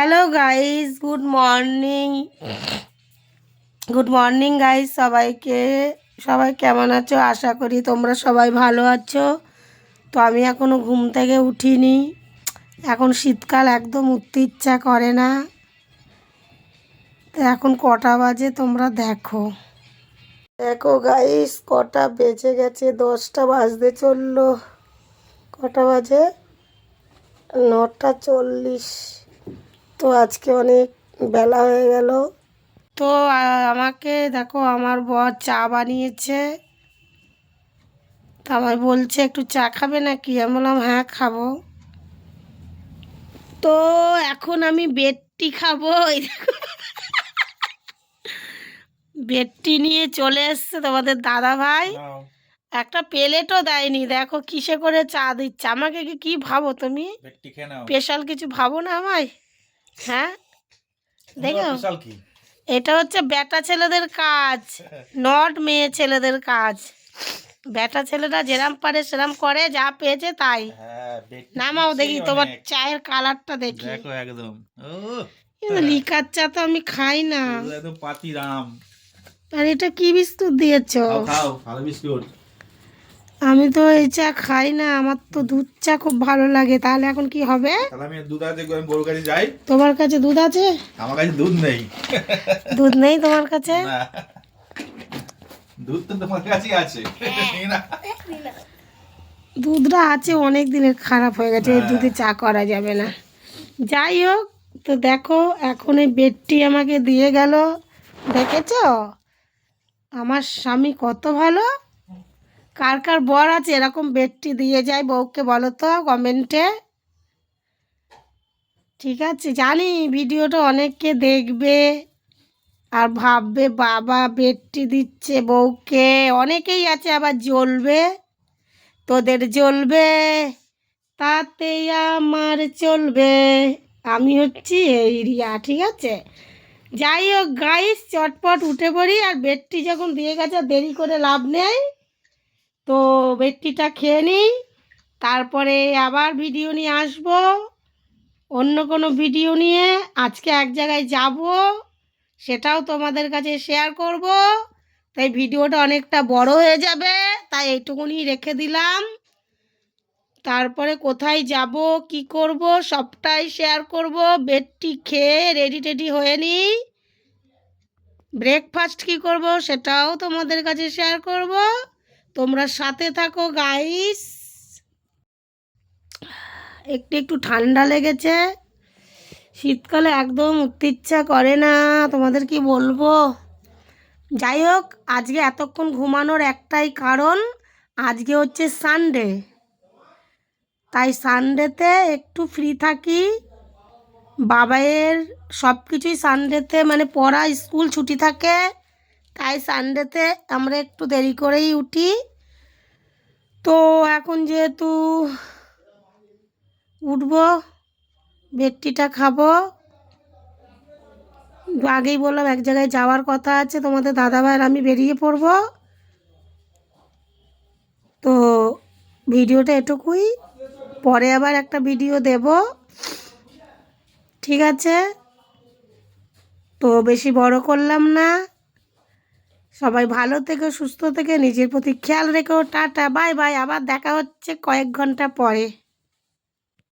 Hello guys good morning good morning guys সবাইকে, সবাই কেমন আছো? আশা করি তোমরা সবাই ভালো আছো। তো আমি এখনও ঘুম থেকে উঠিনি। এখন শীতকাল, একদম উঠতে ইচ্ছা করে না। তো এখন কটা বাজে তোমরা দেখো। দেখো গাইস কটা বেজে গেছে? দশটা বাজতে চলল। কটা বাজে? নটা চল্লিশ। তো আজকে অনেক বেলা হয়ে গেল। তো আমাকে দেখো আমার বর চা বানিয়েছে। তা আমায় বলছে একটু চা খাবে নাকি? আমি বললাম হ্যাঁ খাব। তো এখন আমি বেডটি খাব। এই দেখো। বেডটি নিয়ে চলে এসছে তোমাদের দাদা ভাই। একটা প্লেটও দেয়নি। দেখো কিসে করে চা দিচ্ছে? আমাকে কি কি ভাবো তুমি? স্পেশাল কিছু ভাবো না আমায়? হ্যাঁ? দেখো। এটা হচ্ছে বেটা ছেলেদের কাজ নট মেয়ে ছেলেদের কাজ। বেটা ছেলেরা যেরাম পারে সেরাম করে যা পেয়েছে তাই। হ্যাঁ নামাও দেখি তোমার চায়ের কালারটা দেখি। দেখো একদম। কিন্তু লিকার চা তো আমি খাই না। আর এটা কি বিস্কুট দিয়েছ? খাও ভালো বিস্কুট। আমি তো এই চা খাই না আমার তো দুধ চা খুব ভালো লাগে। তাহলে এখন কি হবে? তাহলে আমি দুধ আছে আমি গরুর কাছে যাই। তোমার কাছে দুধ আছে? আমার কাছে দুধ নেই। দুধ নেই তোমার কাছে? না। দুধ তো তোমার কাছেই আছে। দুধটা আছে অনেক দিনের খারাপ হয়ে গেছে ওই দুধে চা করা যাবে না। যাই হোক তো দেখো এখন এই বেডটি আমাকে দিয়ে গেল। দেখেছ? আমার স্বামী কত ভালো। কার কার বর আছে, এরকম বেডটি দিয়ে যায় বউকে, বলো তো কমেন্টে ঠিক আছে, জানি ভিডিওটা অনেককে দেখবে আর ভাববে, বাবা বেডটি দিচ্ছে বউকে। অনেকেই আছে আবার জ্বলবে, তোদের জ্বলবে, তাতে আমার চলবে। আমি হচ্ছি এই রিয়া, ঠিক আছে? যাই হোক গাইস চটপট উঠে পড়ি আর বেডটি যখন দিয়ে গেছে, দেরি করে লাভ নেই। তো বেডটিটা খেয়ে নিই। তারপরে আবার ভিডিও নিয়ে আসব। অন্য কোনো ভিডিও নিয়ে আজকে এক জায়গায় যাব। সেটাও তোমাদের কাছে শেয়ার করব। তাই ভিডিওটা অনেকটা বড় হয়ে যাবে, তাই এইটুকুনি রেখে দিলাম। তারপরে কোথায় যাব, কি করব, সবটাই শেয়ার করব। বেডটি খেয়ে রেডি টেডি হয়ে নিই। ব্রেকফাস্ট কি করব, সেটাও তোমাদের কাছে শেয়ার করব। তোমরা সাথে থাকো গাইস একটু একটু ঠান্ডা লেগেছে। শীতকালে একদম উঠতে ইচ্ছা করে না, তোমাদের কি বলব? যাই হোক, আজকে এতক্ষণ ঘুমানোর একটাই কারণ, আজকে হচ্ছে সানডে তাই সানডেতে একটু ফ্রি থাকি। বাবাইয়ের সব কিছুই সানডেতে মানে পড়া, স্কুল ছুটি থাকে। তাই সানডেতে আমরা একটু দেরি করেই উঠি। তো এখন যেহেতু উঠব বেডটিটা খাব। আগেই বললাম এক জায়গায় যাওয়ার কথা আছে, তোমাদের দাদাভাইয়ের আমি বেরিয়ে পড়ব। তো ভিডিওটা এটুকুই। পরে আবার একটা ভিডিও দেব। ঠিক আছে? তো বেশি বড় করলাম না। সবাই ভালো থেকে, সুস্থ থেকে, নিজের প্রতি খেয়াল রেখো। Tata, bye bye. আবার দেখা হচ্ছে কয়েক ঘণ্টা পরে।